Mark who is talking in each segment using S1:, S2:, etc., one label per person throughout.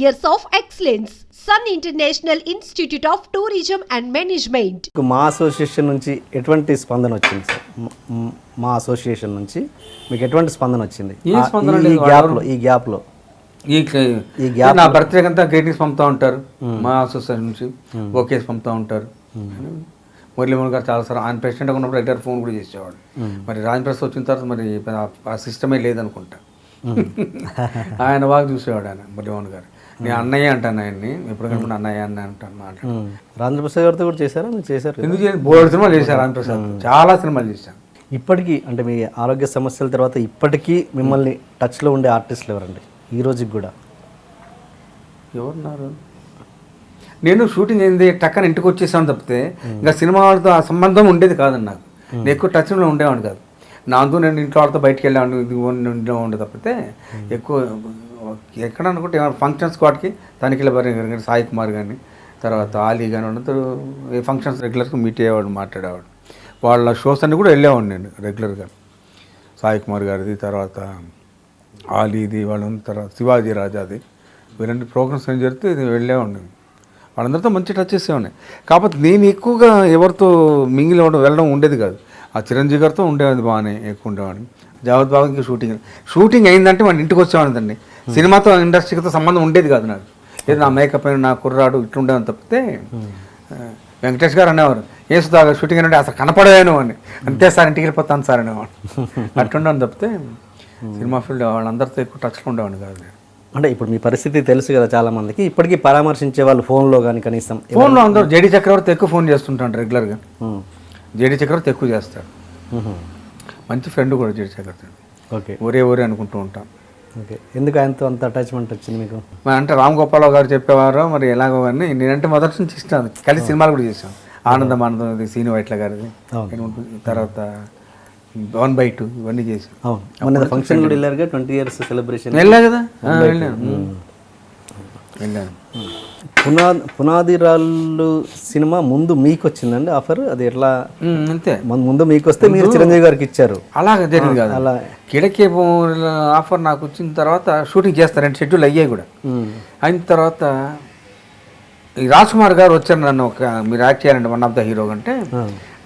S1: years of excellence. Sun International Institute of Tourism and Management.
S2: మీకు మా association నుంచి ఎటువంటి స్పందన వచ్చింది సార్? మ- అసోసియేషన్ నుంచి మీకు ఎటువంటి స్పందన వచ్చింది? ఈ- గ్యాప్లో ఈ గ్యాప్లో
S3: ఈ
S2: ఈ gap
S3: నా బర్త్డే అంతా గ్రీటింగ్స్ పంపుతూ ఉంటారు. మా. అసోసియేషన్ నుంచి ఓకేస్ పంపుతూ ఉంటారు. మురళీమోహన్ గారు చాలా సార్ ఆయన ప్రెసిడెంట్గా ఉన్నప్పుడు రెగ్యులర్ ఫోన్ కూడా చేసేవాడు. మరి రాజన్ ప్రసాద్ వచ్చిన తర్వాత మరి ఆ- ఆ సిస్టమే లేదనుకుంటా. ఆయన బాగా చూసేవాడు ఆయన మురళీమోహన్ గారు. నేను అన్నయ్య అంటాను ఆయన్ని. ఎప్పుడు కనుక అన్నయ్య అన్న అంటాను మాట్లాడు
S2: రాజేంద్ర ప్రసాద్ గారితో కూడా చేశారా? మీరు చేశారు?
S3: ఎందుకు? బోర్డు సినిమాలు చేశారు రాజన్ ప్రసాద్ చాలా సినిమాలు చేశాను
S2: ఇప్పటికీ అంటే మీ ఆరోగ్య సమస్యల తర్వాత ఇప్పటికీ మిమ్మల్ని టచ్లో ఉండే ఆర్టిస్టులు ఎవరండి? ఈ రోజుకి కూడా.
S3: ఎవరున్నారు? నేను షూటింగ్ అయింది టక్కన ఇంటికి వచ్చేసాను తప్పితే ఇంకా సినిమా వాళ్ళతో ఆ సంబంధం ఉండేది కాదండి నాకు. నేను ఎక్కువ టచ్లో ఉండేవాడిని కాదు. నాతో నేను ఇంట్లో వాళ్ళతో బయటికి వెళ్ళాను ఇది ఉండే తప్పితే ఎక్కువ ఎక్కడ అనుకుంటే ఫంక్షన్స్ వాటికి తనిఖీల బరి కానీ సాయి కుమార్ కానీ తర్వాత ఆలీ కానీ అందరూ ఏ ఫంక్షన్స్ రెగ్యులర్గా మీట్ అయ్యేవాడు మాట్లాడేవాడు. వాళ్ళ షోస్ అన్ని కూడా వెళ్ళేవాడిని నేను రెగ్యులర్గా సాయి కుమార్ గారిది తర్వాత ఆలీది వాళ్ళ తర్వాత శివాజీ రాజాది వీళ్ళంటి ప్రోగ్రామ్స్ ఏం జరిగితే ఇది వెళ్ళే ఉండే వాళ్ళందరితో మంచి టచ్ చేసే ఉన్నాయి కాకపోతే నేను ఎక్కువగా ఎవరితో మింగిలి అవ్వడం వెళ్ళడం ఉండేది కాదు. ఆ చిరంజీవి గారితో ఉండేది బాగానే ఎక్కువ ఉండేవాడిని. జావద్ బాబు ఇంకా షూటింగ్. షూటింగ్ అయిందంటే మన ఇంటికి వచ్చేవాడిదండి సినిమాతో ఇండస్ట్రీతో సంబంధం ఉండేది కాదు నాకు ఏదో నా మేకప్ అయిన నా కుర్రాడు ఇట్లుండేవని తప్పితే వెంకటేష్ గారు అనేవారు ఏ సుధా షూటింగ్ అంటే అసలు కనపడేను అని. అంతే సార్ ఇంటికి వెళ్ళిపోతాను సార్ అనేవాడు. అట్లుండని తప్పితే సినిమా ఫీల్డ్ వాళ్ళందరితో ఎక్కువ టచ్లో ఉండేవాడిని కాదు
S2: అంటే ఇప్పుడు మీ పరిస్థితి తెలుసు కదా చాలా మందికి. ఇప్పటికీ పరామర్శించే వాళ్ళు ఫోన్లో కానీ కనీసం
S3: ఫోన్లో అందరూ జేడీ చక్రవర్తి ఎక్కువ ఫోన్ చేస్తుంటాడు రెగ్యులర్గా. జేడీ చక్రవర్తి ఎక్కువ చేస్తాడు. మంచి ఫ్రెండ్ కూడా జేడీ చక్రవర్తి.
S2: ఓకే.
S3: ఒరే ఒరే అనుకుంటూ ఉంటాం.
S2: ఓకే. ఎందుకు ఆయనతో అంత అటాచ్మెంట్ వచ్చింది మీకు?
S3: మరి అంటే రామ్ గోపాలరావు గారు చెప్పేవారు మరి ఎలాగో కానీ నేనంటే మొదటి నుంచి ఇష్టం. కలిసి సినిమాలు కూడా చేశాం. ఆనందం ఆనందం సీను వైట్ల గారిది? తర్వాత వన్ బై టూ ఇవన్నీ
S2: మొన్న ఫంక్షన్ కూడా వెళ్ళారుగా ట్వంటీ ఇయర్స్ సెలబ్రేషన్.
S3: వెళ్ళా కదా? వెళ్ళాను. వెళ్ళాను
S2: పునా పునాది రాళ్ళు సినిమా ముందు మీకు వచ్చిందండి ఆఫర్? అది ఎట్లా?
S3: అంతే.
S2: మన ముందు మీకు వస్తే మీరు చిరంజీవి గారికి ఇచ్చారు.
S3: అలాగే జరిగింది కాదు.
S2: అలా.
S3: కిడకే ఆఫర్ నాకు వచ్చిన తర్వాత షూటింగ్ చేస్తారు. రెండు షెడ్యూల్ అయ్యాయి కూడా. అయిన తర్వాత ఈ రాజ్ కుమార్ గారు వచ్చారు నన్ను ఒక మీరు యాక్ట్ చేయాలండి వన్ ఆఫ్ ద హీరో అంటే.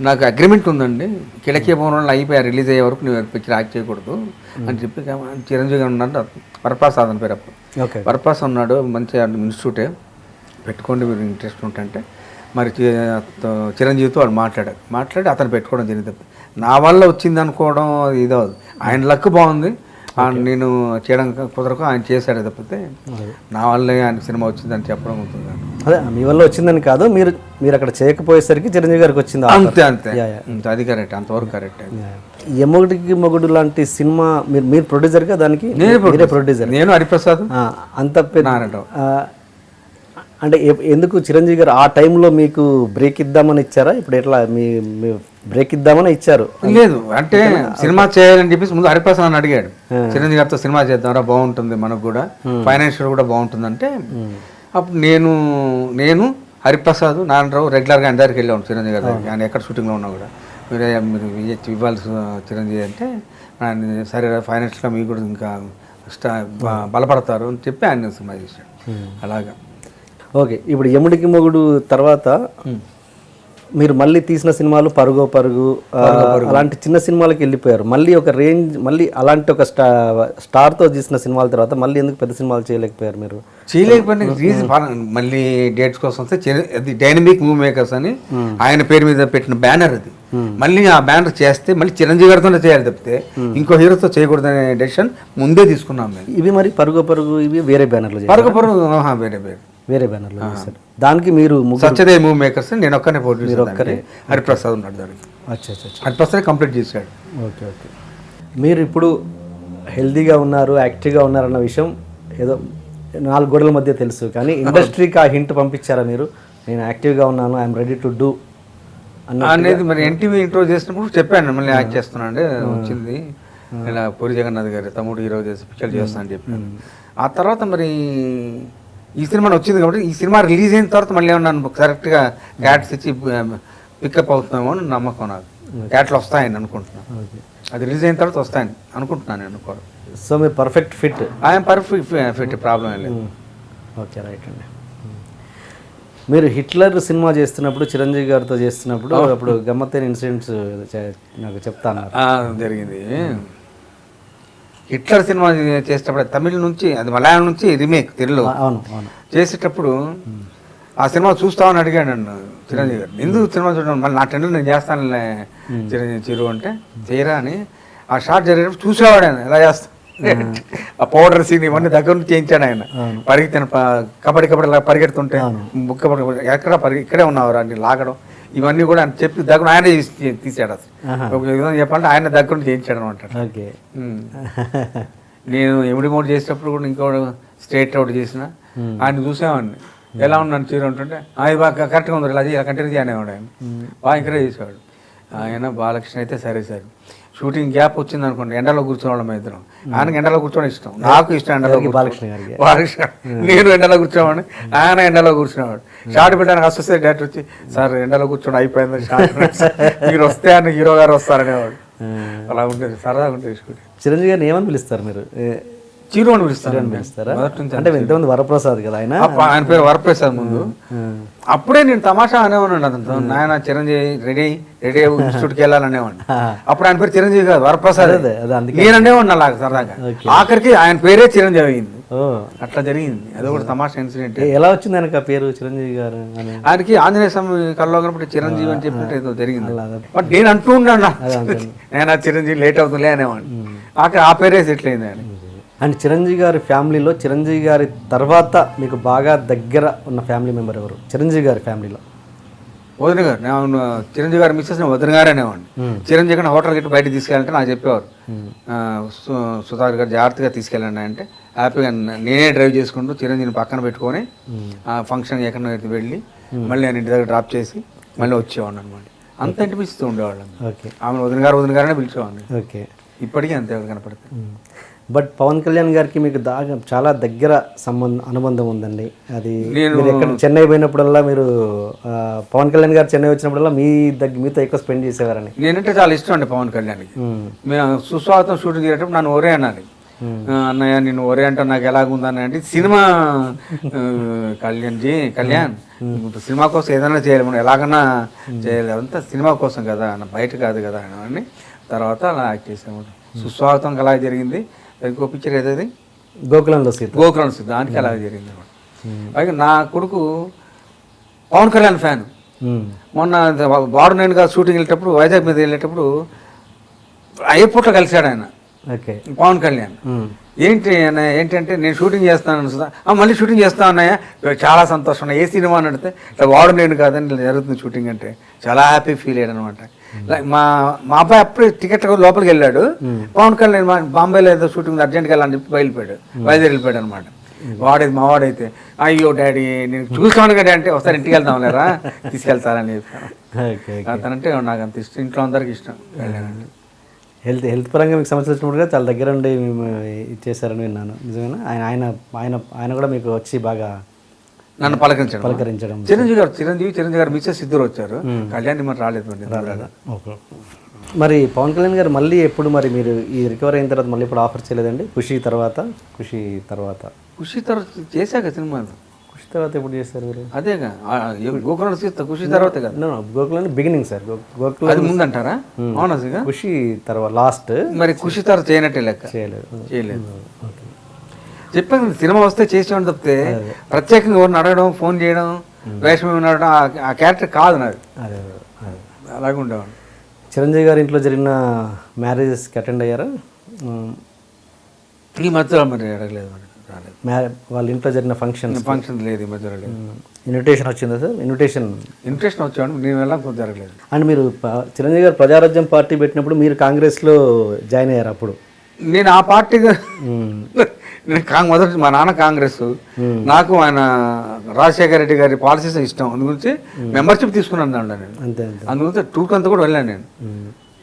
S3: నాకు అగ్రిమెంట్ ఉందండి. కిడకే భవనంలో అయిపోయా రిలీజ్ అయ్యే వరకు నువ్వు పిక్చర్ యాక్ట్ చేయకూడదు. అని చెప్పి చిరంజీవి గారు ఉన్నాడు వరప్రసాద్ అని పేరు అప్పుడు.
S2: ఓకే.
S3: వరప్రసాద్ ఉన్నాడు మంచి ఇన్స్టిట్యూటే పెట్టుకోండి మీరు ఇంట్రెస్ట్ ఉంటే మరి చిరంజీవితో వాడు మాట్లాడాడు. మాట్లాడి అతను పెట్టుకోవడం జరిగింది. నా వల్ల వచ్చింది అనుకోవడం ఇదవదు ఆయన లక్ బాగుంది. నేను చేయడం కుదరకు ఆయన చేశాడు తప్పితే నా వల్లే ఆయన సినిమా వచ్చిందని చెప్పడం అవుతుంది.
S2: అదే మీ వల్ల వచ్చిందని కాదు మీరు మీరు అక్కడ చేయకపోయేసరికి చిరంజీవి గారికి వచ్చింది.
S3: అంతే అంతే. అది కరెక్ట్ అంతవరకు కరెక్ట్
S2: ఎమ్మగుడికి మొగుడు లాంటి సినిమా మీరు మీరు ప్రొడ్యూసర్గా దానికి మీరే ప్రొడ్యూసర్
S3: నేను హరిప్రసాద్.
S2: అంత
S3: నారాయణరావు.
S2: అంటే ఎందుకు చిరంజీవి గారు ఆ టైంలో మీకు బ్రేక్ ఇద్దామని ఇచ్చారా? ఇప్పుడు ఎట్లా మీ బ్రేక్ ఇద్దామని ఇచ్చారు.
S3: లేదు అంటే సినిమా చేయాలని చెప్పేసి ముందు హరిప్రసాద్ అని అడిగాడు. చిరంజీవి గారితో సినిమా చేద్దాంరా బాగుంటుంది మనకు కూడా. ఫైనాన్షియల్ కూడా బాగుంటుంది అంటే అప్పుడు నేను నేను హరిప్రసాద్ నారాయణరావు రెగ్యులర్గా ఆయన దగ్గరికి వెళ్ళాము చిరంజీవి గారి దగ్గరికి. ఆయన ఎక్కడ షూటింగ్లో ఉన్నా కూడా. మీరు మీరు ఇవ్వాల్సి చిరంజీవి అంటే సరే ఫైనాన్షియల్గా మీకు కూడా ఇంకా స్టా బలపడతారు అని చెప్పి ఆయన సినిమా చేశాడు. అలాగా.
S2: ఓకే ఇప్పుడు యముడికి మొగుడు తర్వాత మీరు మళ్ళీ తీసిన సినిమాలు పరుగో పరుగు అలాంటి చిన్న సినిమాలకి వెళ్ళిపోయారు. మళ్ళీ ఒక రేంజ్ మళ్ళీ అలాంటి ఒక స్టా స్టార్తో తీసిన సినిమాల తర్వాత మళ్ళీ ఎందుకు పెద్ద సినిమాలు చేయలేకపోయారు మీరు?
S3: చేయలేకపోయిన రీజన్ మళ్ళీ డేట్స్ కోసం వస్తే అది డైనమిక్ మూవీ మేకర్స్ అని ఆయన పేరు మీద పెట్టిన బ్యానర్ అది. మళ్ళీ ఆ బ్యానర్ చేస్తే మళ్ళీ చిరంజీవి గారితోనే చేయాలి తప్పితే ఇంకో హీరోతో చేయకూడదనే డెసిషన్ ముందే తీసుకున్నాం మేము.
S2: ఇవి మరి పరుగో పరుగు ఇవి వేరే బ్యానర్లు
S3: పరుగు పరుగు వేరే వేరే.
S2: వేరే బ్యానర్లు చేశారు దానికి మీరు
S3: సత్యదేవ్ మూవీ మేకర్స్ నేను ఒక్కనే ప్రొడ్యూసర్ ఒక్కరే. హరిప్రసాద్ ఉన్నాడు దానికి.
S2: అచ్చా అచ్చా.
S3: హరిప్రసాద్ కంప్లీట్ చేశాడు.
S2: Okay okay. మీరు ఇప్పుడు హెల్తీగా ఉన్నారు యాక్టివ్గా ఉన్నారన్న విషయం ఏదో నాలుగు గోడల మధ్య తెలుసు కానీ ఇండస్ట్రీకి ఆ హింట్ పంపించారా మీరు? నేను యాక్టివ్గా ఉన్నాను ఐఎమ్ రెడీ టు డూ
S3: అనేది మరి ఎన్టీవీ ఇంట్రో చేసినప్పుడు చెప్పాను మళ్ళీ యాక్ట్ చేస్తున్నా అంటే వచ్చింది. ఇలా పూరి జగన్నాథ్ గారి తమ్ముడు హీరో చేసి పిక్చర్ చేస్తా అని చెప్పాను. ఆ తర్వాత మరి ఈ సినిమా వచ్చింది కాబట్టి ఈ సినిమా రిలీజ్ అయిన తర్వాత మళ్ళీ ఏమన్నా కరెక్ట్గా క్యాట్స్ ఇచ్చి పికప్ అవుతున్నామో అని నమ్మకం నాకు. క్యాట్లు వస్తాయని అనుకుంటున్నాను. అది రిలీజ్ అయిన తర్వాత వస్తాయని అనుకుంటున్నాను నేను అనుకోవడం
S2: సో మీరు పర్ఫెక్ట్ ఫిట్
S3: ఆయన పర్ఫెక్ట్ ఫిట్ ప్రాబ్లం ఏం లేదు.
S2: ఓకే రైట్ అండి. మీరు హిట్లర్ సినిమా చేస్తున్నప్పుడు చిరంజీవి గారితో చేస్తున్నప్పుడు అప్పుడు గమ్మత్తైన ఇన్సిడెంట్స్ నాకు చెప్తాను
S3: జరిగింది. హిట్లర్ సినిమా చేసేటప్పుడు తమిళ నుంచి అది మలయాళం నుంచి రీమేక్ తెలుగులో
S2: అవును అవును.
S3: చేసేటప్పుడు ఆ సినిమా చూస్తామని అడిగాడు నన్ను చిరంజీవి గారు. ఎందుకు సినిమా చూడడం? మళ్ళీ నా టెండర్ నేను చేస్తానులే చిరంజీవి చిరు అంటే చేయరా అని. ఆ షార్ట్ జరిగేటప్పుడు చూసేవాడు ఆయన ఎలా చేస్తా? ఆ పౌడర్ సీన్ ఇవన్నీ దగ్గర నుంచి చేయించాడు ఆయన. పరిగెత్తిన ప- కబడ్డీ కబడ్డీ పరిగెడుతుంటే బుక్ కబడ్డీ ఎక్కడ పరిగె ఇక్కడే ఉన్నావు అని లాగడం. ఇవన్నీ కూడా ఆయన చెప్పి దగ్గర ఆయన తీసి- తీసాడు అసలు. ఒక విధంగా చెప్పాలంటే ఆయన దగ్గర చేయించాడు అనమాట
S2: ఓకే.
S3: నేను ఎమిడి మోడ్ చేసేటప్పుడు కూడా ఇంకోటి స్ట్రేట్ అవుట్ చేసిన ఆయన చూసేవాడిని. ఎలా ఉన్నాను చీర ఉంటుంటే అది బాగా కరెక్ట్గా ఉంది ఇలా కంటిన్యూ చేయనేవాడు ఆయన. బాగా ఎంకరేజ్ చేసేవాడు. ఆయన బాలకృష్ణ అయితే సరే సరే. షూటింగ్ గ్యాప్ వచ్చింది అనుకోండి ఎండలో కూర్చోవడం ఇద్దరం. ఆయనకి ఎండలో కూర్చోవడం ఇష్టం. నాకు ఇష్టం ఎండలో? కూర్చోవడం.
S2: బాలకృష్ణ గారికి?
S3: బాలకృష్ణ. నేను ఎండలో కూర్చోవాడిని. ఆయన ఎండలో కూర్చునేవాడు. షార్ట్ పెట్టడానికి అసోసియేట్ డైరెక్టర్ వచ్చి సార్ ఎండలో కూర్చోండి అయిపోయింది మీరు వస్తే అని హీరో గారు వస్తారనేవాడు. అలా ఉండేది సరదాగా షూటింగ్.
S2: చిరంజీవి గారిని ఏమని పిలుస్తారు మీరు?
S3: చిరు అని
S2: పిలుస్తారా అంటే ఇంతమంది వరప్రసాద్ కదా ఆయన?
S3: ఆయన పేరు వరప్రసాద్ ముందు. అప్పుడే నేను తమాషా అనేవాడిని అతనితో. నాయన చిరంజీవి రెడీ రెడీ ఇన్స్టిట్యూట్కి వెళ్ళాలనేవాడిని అప్పుడు ఆయన పేరు చిరంజీవి కాదు వరప్రసాద్. నేను అనేవాడిని అలాగ సరదాగా. ఆఖరికి ఆయన పేరే చిరంజీవి అయింది. అట్లా జరిగింది. అది కూడా తమాషా ఇన్సిడెంట్.
S2: ఎలా వచ్చింది ఆయనకు ఆ పేరు చిరంజీవి గారు
S3: ఆయనకి ఆంజనేయ స్వామి కల్లో కనపడి చిరంజీవి అని చెప్పినట్టు ఏదో జరిగింది. బట్ నేను అంటూ ఉన్నాను నేను చిరంజీవి లేట్ అవుతుందిలే అనేవాడిని. ఆఖరి ఆ పేరే సెటిల్ అయింది ఆయన
S2: అండ్ చిరంజీవి గారి ఫ్యామిలీలో చిరంజీవి గారి తర్వాత మీకు బాగా దగ్గర ఉన్న ఫ్యామిలీ మెంబర్ ఎవరు? చిరంజీవి గారి ఫ్యామిలీలో.
S3: వదిన గారు నేను చిరంజీవి గారు మిస్సెస్ వదిన గారు అనేవాడిని చిరంజీవి గారిని హోటల్ గిట్ట బయట తీసుకెళ్ళాలంటే నాకు చెప్పేవారు. సుధాకర్ గారు జాగ్రత్తగా తీసుకెళ్ళండి అంటే హ్యాపీగా నేనే డ్రైవ్ చేసుకుంటూ చిరంజీవిని పక్కన పెట్టుకొని ఆ ఫంక్షన్ ఎక్కడ వెళ్ళి మళ్ళీ నేను ఇంటి దగ్గర డ్రాప్ చేసి మళ్ళీ వచ్చేవాడిని అనమాట అంత ఇంటిపిస్తూ ఉండేవాళ్ళం.
S2: ఓకే.
S3: ఆమె వదిన గారు వదిన గారనే పిలిచేవాడిని.
S2: ఓకే.
S3: ఇప్పటికీ అంతే ఎవరు కనపడితే
S2: బట్ పవన్ కళ్యాణ్ గారికి మీకు దాగా చాలా దగ్గర సంబంధం అనుబంధం ఉందండి. అది మీరు ఎక్కడ చెన్నై పోయినప్పుడల్లా మీరు పవన్ కళ్యాణ్ గారు చెన్నై వచ్చినప్పుడల్లా మీ దగ్గర మీతో ఎక్కువ స్పెండ్ చేసేవారని
S3: నేనంటే చాలా ఇష్టం అండి పవన్ కళ్యాణ్కి.
S2: ఉమ్.
S3: మేము సుస్వాగతం షూటింగ్ చేసేటప్పుడు నన్ను ఒరే అనాలి ఆ, అన్నయ్య నేను ఒరే అంటే నాకు ఎలాగుందని అంటే సినిమా కళ్యాణ్ జీ కళ్యాణ్ సినిమా కోసం ఏదైనా చేయాలి మనం ఎలాగన్నా చేయాలి అంతా సినిమా కోసం కదా అన్న బయట కాదు కదా అని తర్వాత అలా యాక్ట్ చేసాము సుస్వాగతం అలా జరిగింది. ఇంకో పిక్చర్ ఏదది?
S2: గోకులంలో సీత.
S3: గోకులం సిద్ధ దానికి అలా జరిగింది అనమాట పైగా నా కొడుకు పవన్ కళ్యాణ్ ఫ్యాన్. మొన్న బాడు నేను కాదు షూటింగ్ వెళ్ళేటప్పుడు వైజాగ్ మీద వెళ్ళేటప్పుడు ఎయిర్పోర్ట్లో కలిశాడు ఆయన. పవన్ కళ్యాణ్. ఏంటి ఏంటంటే నేను షూటింగ్ చేస్తాను సుధా "ఆ, మళ్ళీ షూటింగ్ చేస్తా అన్నయ్య. చాలా సంతోషం. ఏ సినిమా అని అడిగితే ఇట్లా వాడు నేను కాదని జరుగుతుంది షూటింగ్ అంటే చాలా హ్యాపీ ఫీల్ అయ్యాడు అనమాట మా మా అబ్బాయి అప్పుడే టికెట్ లోపలికి వెళ్ళాడు. పవన్ కళ్యాణ్ మా బాంబేలో ఏదో షూటింగ్ అర్జెంట్గా వెళ్ళాలని చెప్పి బయలుపోయాడు బయలుదేరి వెళ్ళిపోయాడు అనమాట వాడేది మా వాడైతే అయ్యో డాడీ నేను చూస్తాను కదా అంటే ఒకసారి ఇంటికి వెళ్తాం లేరా? తీసుకెళ్తారని చెప్పాను అతనంటే నాకు అంత ఇష్టం ఇంట్లో అందరికి ఇష్టం.
S2: హెల్త్ హెల్త్ పరంగా మీకు సమస్య వచ్చినప్పుడు కూడా చాలా దగ్గర ఉండి మేము ఇచ్చేసారని విన్నాను. నిజమేనా? ఆయన ఆయన ఆయన ఆయన కూడా మీకు వచ్చి బాగా
S3: నన్ను పలకరించడం.
S2: పలకరించడం.
S3: చిరంజీవి గారు చిరంజీవి చిరంజీవి గారు మిస్సెస్ ఇద్దరు వచ్చారు. కళ్యాణ్ మరి రాలేదు మరి ఇద్దరు రాలేదు.
S2: ఓకే. మరి పవన్ కళ్యాణ్ గారు మళ్ళీ ఎప్పుడు మరి మీరు ఈ రికవర్ అయిన తర్వాత మళ్ళీ ఇప్పుడు ఆఫర్ చేయలేదండి? ఖుషి తర్వాత ఖుషి తర్వాత.
S3: ఖుషి తర్వాత చేశాక సినిమాలు.
S2: ఖుషి తర్వాత ఎప్పుడు చేశారు మీరు?
S3: అదేగా. గోకులం ఖుషి తర్వాతే కదా.
S2: No, Gokulam beginning sir. Gokulam
S3: అది ముందంటారా? అవునా సిగా
S2: ఖుషి తర్వాత లాస్ట్
S3: మరి ఖుషి తర్వాత చేయనట్టే లెక్క?
S2: చేయలేదు.
S3: చేయలేదు. చెప్పాను కదా, సినిమా వస్తే చేసేవాడిని తప్పితే ప్రత్యేకంగా ఎవరిని అడగడం ఫోన్ చేయడం వేషం ఏమైనా అడగడం ఆ- క్యారెక్టర్ కాదు నాది. అలాగే ఉండేవాడు
S2: చిరంజీవి గారి ఇంట్లో జరిగిన మ్యారేజెస్కి అటెండ్ అయ్యారా?
S3: ఈ మధ్యలో మరి అడగలేదు మరి.
S2: వాళ్ళ ఇంట్లో జరిగిన ఫంక్షన్
S3: ఫంక్షన్ లేదు ఈ మధ్యలో లేదు.
S2: ఇన్విటేషన్ వచ్చిందా సార్? ఇన్విటేషన్
S3: ఇంట్రెస్ట్ వచ్చాడు నేను వెళ్ళాం కొంచెం జరగలేదు
S2: అండ్ మీరు చిరంజీవి గారు ప్రజారాజ్యం పార్టీ పెట్టినప్పుడు మీరు కాంగ్రెస్లో జాయిన్ అయ్యారు అప్పుడు?
S3: నేను ఆ పార్టీగా
S2: ఉమ్,
S3: నేను కాంగ్ మొదటి మా నాన్న కాంగ్రెస్. నాకు ఆయన రాజశేఖర రెడ్డి గారి పాలసీస్ ఇష్టం. అందు గురించి మెంబర్షిప్ తీసుకున్నాను దాంట్లో నేను.
S2: అంతే అంతే.
S3: అందు గురించి టూర్కి అంతా కూడా వెళ్ళాను నేను.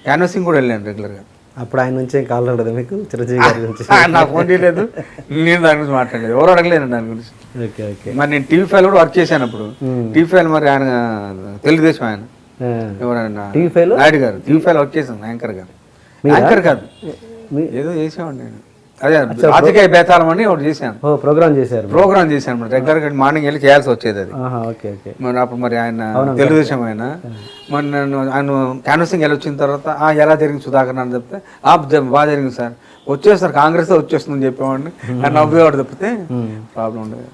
S3: క్యాన్వసింగ్ కూడా వెళ్ళాను రెగ్యులర్గా
S2: అప్పుడు ఆయన నుంచి ఏం కాల్ రాలేదా మీకు? చిరంజీవి గారి గురించి
S3: నాకు ఫోన్ చేయలేదు. నేను దాని గురించి మాట్లాడలేదు. ఎవరు అడగలేదు దాని గురించి?
S2: Okay okay.
S3: మరి నేను టీవీ ఫైల్ కూడా వర్క్ చేశాను అప్పుడు. టీవీ ఫైల్ మరి ఆయన తెలుగుదేశం ఆయన. ఎవరైనా
S2: TV five?
S3: Naidu garu. TV five work చేశాను యాంకర్ గారు? యాంకర్ కాదు. ఏదో చేసేవాడిని నేను. అదే రాజకీయ బేతాళం అని ఒకటి చేశాను.
S2: ఓ ప్రోగ్రామ్ చేశారు.
S3: ప్రోగ్రామ్ చేశాను మరి. రెగ్యులర్గా మార్నింగ్ వెళ్ళి చేయాల్సి వచ్చేది అది.
S2: ఆహా, ఓకే ఓకే.
S3: మరి అప్పుడు మరి ఆయన తెలుగుదేశం ఆయన. మరి నేను ఆయన క్యాన్వసింగ్ వెళ్ళి వచ్చిన తర్వాత "ఆ, ఎలా జరిగింది సుధాకర్ అని చెప్తే "ఆ, బాగా జరిగింది సార్. వచ్చేస్తారు కాంగ్రెస్ వచ్చేస్తుందని చెప్పేవాడిని. ఆయన నవ్వేవాడు తప్పితే ప్రాబ్లం ఉండేది.